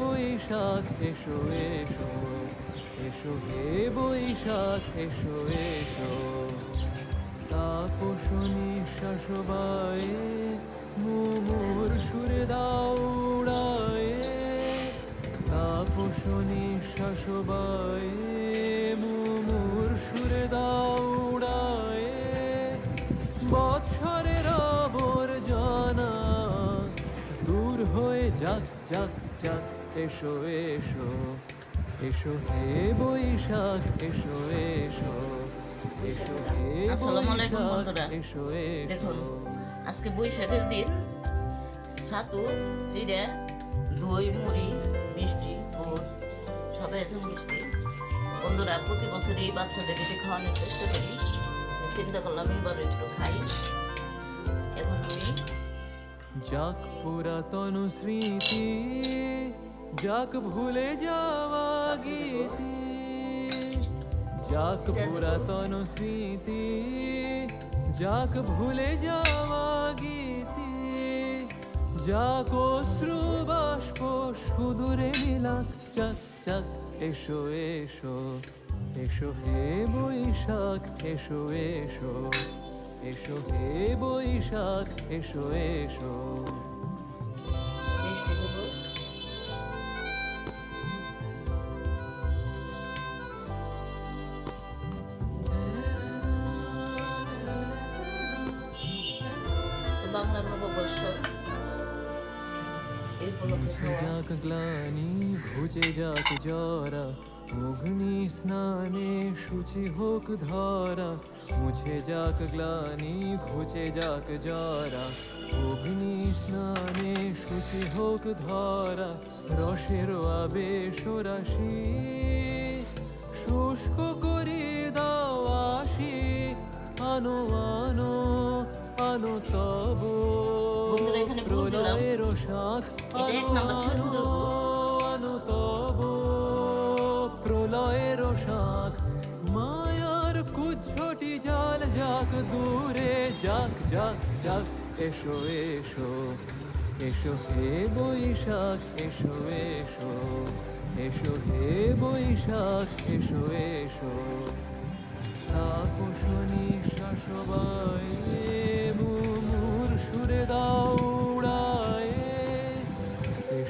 বৈশাখ এসো এসো। এসো হে বৈশাখ এসো এসো। তাপস নিঃশ্বাস বায়ে মুমুর সুরে দাও উড়ায়ে। তাপস নিঃশ্বাস বায়ে মুমুর সুরে দাও বৎসরের আবর্জনা দূর হয়ে যাক যাক যাক। এসো এসো এসো হে বৈশাখ এসো এসো এসো হে আসসালামু আলাইকুম বৈশাখ বন্ধুরা। এসো দেখুন এসো। আজকে বৈশাখের দিন। ছাতু চিড়া দই মুড়ি মিষ্টি গুড় সবাই এত মিষ্টি। বন্ধুরা প্রতি বছর এই বাচ্চাদের এটি খাওয়ানোর চেষ্টা করি। চিন্তা করলাম এবার একটু খাই। এখন আমি যাক পুরাতন স্মৃতি যাক ভুলে যাওয়া গীতি যাক পুরাতন স্মৃতি যাক ভুলে যাওয়া গীতি যাক অশ্রু বাষ্প সুদূরে নীলাক চাক চাক, এসো এসো এসো হে বৈশাখ, এসো এসো এসো হে বৈশাখ, এসো এসো। মুছে যাক গ্লানি ঘুচে যাক জরা অগ্নি স্নানে শুচি হোক ধরা মুছে যাক গ্লানি ঘুচে যাক জরা অগ্নি স্নানে শুচি হোক ধরা রসের আবেশ রাশি শুষ্ক করি দাও আসি। আনো আনো আনো তব ফুল দিলাম। প্রলয়ের শাখ এটা এক নাম্বার খেজুরের গুড়। প্রলয়ের শাখ মায়ার কুচ্ছটি জাল যাক দূরে যাক যাক যাক এসো এসো এসো হে বৈশাখ এসো এসো এসো হে বৈশাখ এসো এসো তাপস নিঃশ্বাস